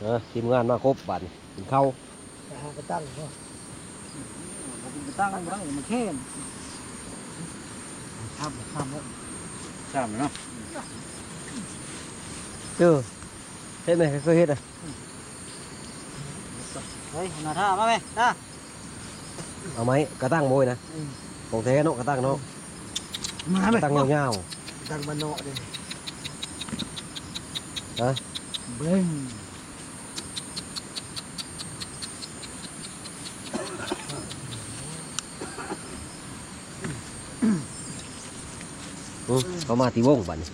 เออทีมงานมาครบบัดนี้กินข้าวจะหาไปตั้งเนาะผมตั้งกันตั้งมันเข้มทำทำแล้วสามเนาะเจอเฮ็ดไหมเคยเฮ็ดอะเฮ้ยหน้าท่ามาไหมท่าเอาไหมกระตั้งโมยนะของแท้เนาะกระตั้งเนาะมากไหมระตั้งยาวตั้งมาเนาะเลยฮะเบิ้ง ๆอืม เขามาตีวงบัดนี้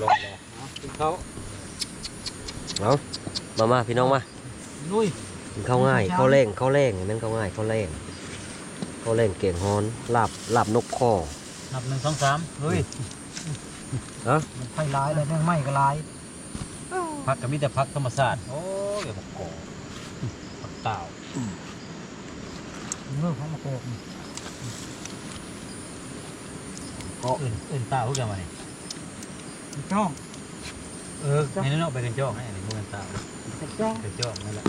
ลงแล้วกินเขาเอามามาพี่น้องมาลุยกินข้าวง่ายข้าวแรงข้าวแรงนั่นข้าวง่ายข้าวแรงข้าวแรงเก่งฮอนลาบลาบนกคอนับหนึ่งสองสามเฮ้ยมันไฟร้ายเลยแม่งไหม้ก็ร้ายพักก็มีแต่พักธรรมศาสตร์โอ้ยแบบโกพักเต่า เมื่อเขามาโกกก็อื่นอื่นตาพวกแกมาเนี่ยจ้องเออในนั้นเอาไปกันจ้องให้อันนี้พวกกันเต่าจ้องกันจ้องนั่นแหละ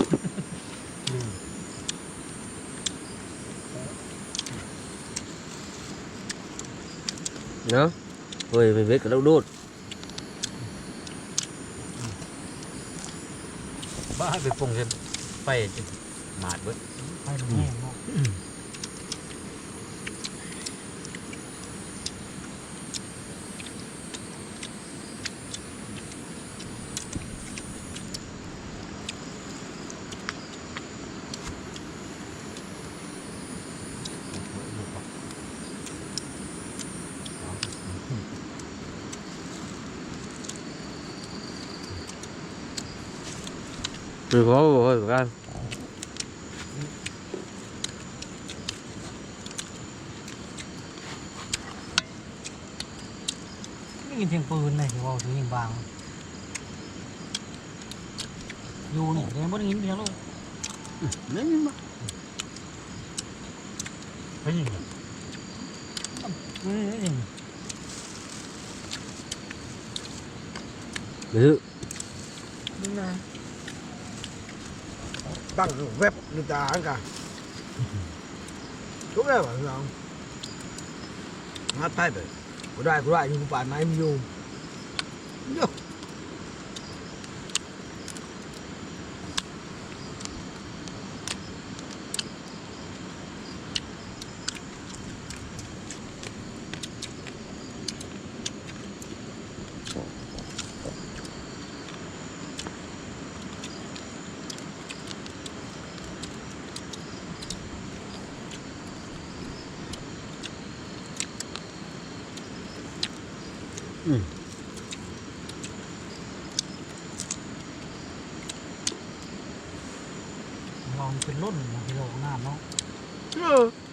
เนาะเฮ้ยไปเวทกับเราดูดบ้าไปปรุงจะไปจนหมาดเบิดไฟมันแห้งาะหรือเขาบอกว่ากันได้ยินเสียงปืนเลยที่ว่าถือยิงบางอยู่นี่เดี๋ยวไม่ได้ ตั้งเว็บหรือตาอันกันทุกแล้วเหรอเรางัดไปไปกูได้กูได้อยู่กูป่านไม้มีอยู่เยอะ ลองเป็นรุ่นมากิโลหน้าเนาะ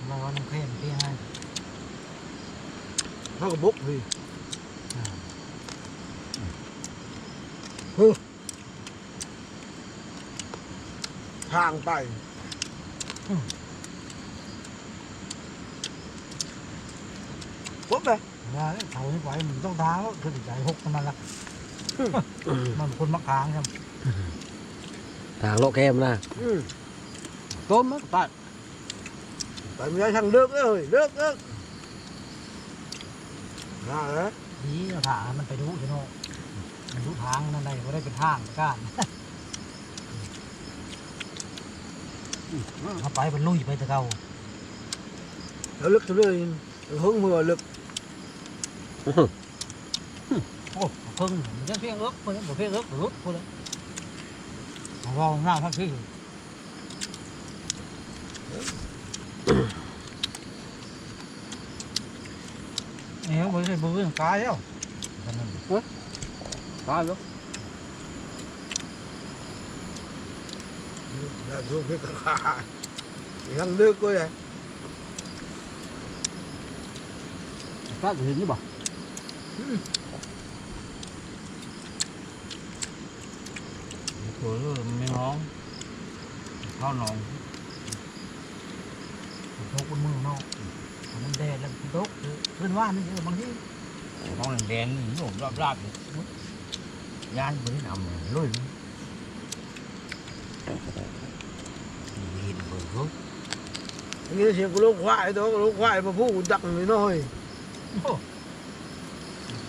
เราว่าน้ำเค็มที่ให้เขาก็บุกพี่ทางไปปุ๊บเลย ว่าเขาไม่ไหวมันต้องท้าแล้วคือใจหกมันละมันคนมักค้างใช่ไหมทางโลกแคมนะอืมต้มมั้งตัดไปไม่ได้ทางเลิกเลยเลิกเลิกน่าเหรอดีถามันไปดูใช่ไหมมันดูทางนั่นได้ก็ได้เป็นทางก้านเอาไปมันลุยไปตะเกาแล้วลึกตัวเลย hướng mưa lực โอ้เพิ่งมันจะเพียงเอิบคนนี้บอก เพียงเอิบรุดคนเลยเราหน้าทักที่เอ้ยมันจะบื้อกายแล้วตายแล้ว là xuống cái cả thì thằng nước coi này ตัดเห็ นนี่บ่โอ้ยไม่ร้องเข้านอนโตกบนมือเนาะมันแดดแล้วโตกเพื่อนว่านี่บางทีมองแดงนี่หนุ่มรอบๆนี่ยานบ่ได้นำลยลุยเห็นเบิ่งเฮ้ย nghe tiếng của lông khoai đó lông khoai mà phu đặng với nồi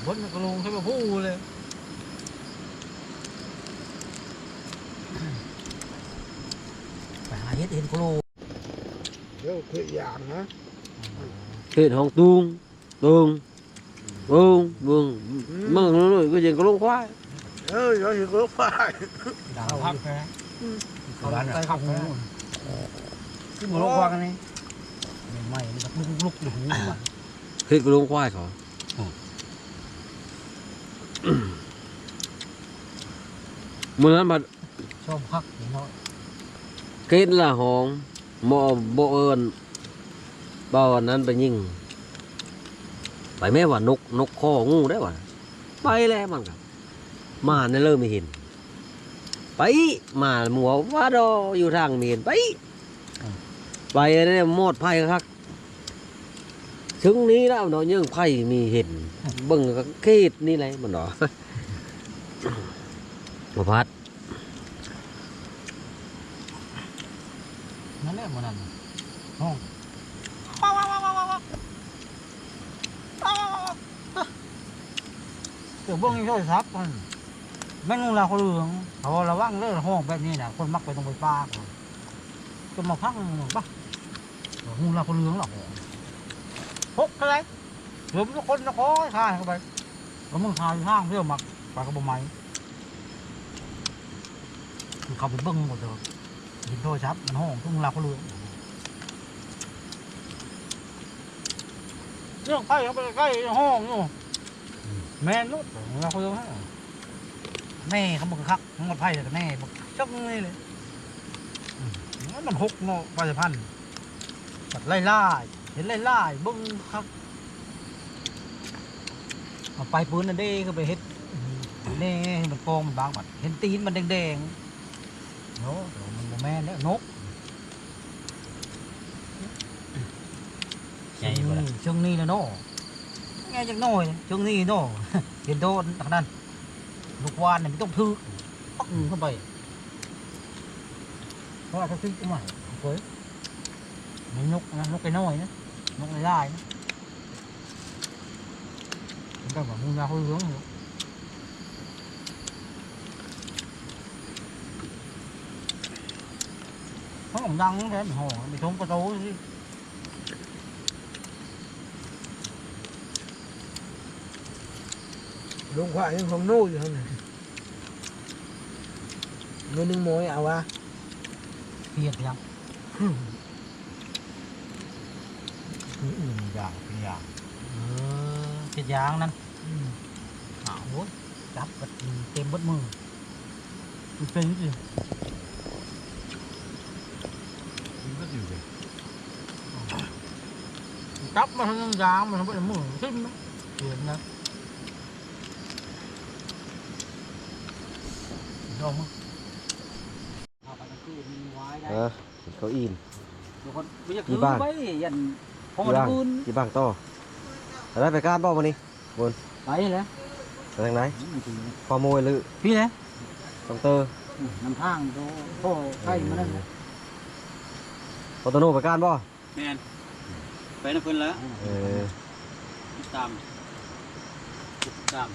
บนกระโลงใช่ป่ะพูเลยไปหาเฮ็ดเห็นกระโลง Đâu, quệ dạng hả เห็นห้องตุงตุงตุงตุงมึงนู่นก็ยังก็ลงควาย ơi nó thì có lông khoai ดังพักนะเขาร้านไปขับงูที่มือโลกว่ากันนี่ไม่มันแบบลุกลุกอยู่หูมันเห็นก็ลงควายเขา มื่อนั้นบัดชอบพักอย่างน้อยเกินละห้องหมอบ่เอิญบ่อนั้นไปยิงไปแม่ว่านกนกคองูได้ว่ะไปแล้วมันกับมาในเริ่มไม่เห็น ไปมาหมัวว่าดออยู่ทางเมียนไป ไปเนี่ยหมดไผ่ครับถึงนี้แล้วเนาะยังไผ่มีเห็นเบิ่งก็เกตนี่แหละมันเนาะ บ่พัดนั่นแหละมันนั่นห้องเดี๋ยวเบิ้งโทรศัพท์มันแม่งเราคนเหลืองเขาระวังเรื่องห้องแบบนี้นะคนมักไปตรงไปปากจะมาพักหนึ่งปะหูเราคนเหลืองหรอกพกอะไรเหลือมทุกคนนะคอยทายเข้าไปแล้วมึงทายห้างเพื่อมักปากกระบอกไม้ เขาไปเบิ้งหมดเลยยินโทรศัพท์มันห้องทุ่งเราคนเหลืองเรื่องไผ่เขาไปใกล้ห้องอยู่แม่นุษย์เราคุยกันแม่เขาบอกคักมันไผ่แต่แม่บอกจักนี่เลยมันหกเนาะปลาพันธุ์ไล่ล่าเห็นไล่ล่าเบิ้งครับเอาไปปืนนั่นเด้ก็ไปเฮ็ดเน่มันกองมันบางบัดเห็นตีนมันแดงๆ เนาะเดี๋ยวมันบ่แม่นแล้วนกใหญ่บ่ล่ะช่วงนี้นะโน่ไงจังน้อยช่วงนี้โน่เห็นโดนทางนั้น không đăng cái mình hò mình không có tối chứ. Đúng khoai nhưng không nô gì hơn này nó nướng mối ảo à thiệt lắm. Cứ ừm dạng cái dạng ừ, cái dạng nè ảo quá đắp vật tìm bất mừng tôi tính gì จับกัเต็มเบดมือมันเป็นสิมันก็อยู่เลยจับมาทั้งยางมันเป็นมือทิ่มไหมเพียดนะลองมั้งเอาไปตะกี้มีไว้ได้เออเขาอินเดี๋ยวคนไม่อยากที่ถือบ้านไว้ยันพอกี่ตะบ้างคืนกี่บ้างต่ออะไรไปการบ่วันนี้ไปแล้วไปทางไหนขอโมยหรือพี่นะต้องเตอร์นำทางโตพ่อใกล้มานั่นนะ ปตโนไปการบ่แม่นไปนะเพิ่นแล้วเออติดตามติดตาม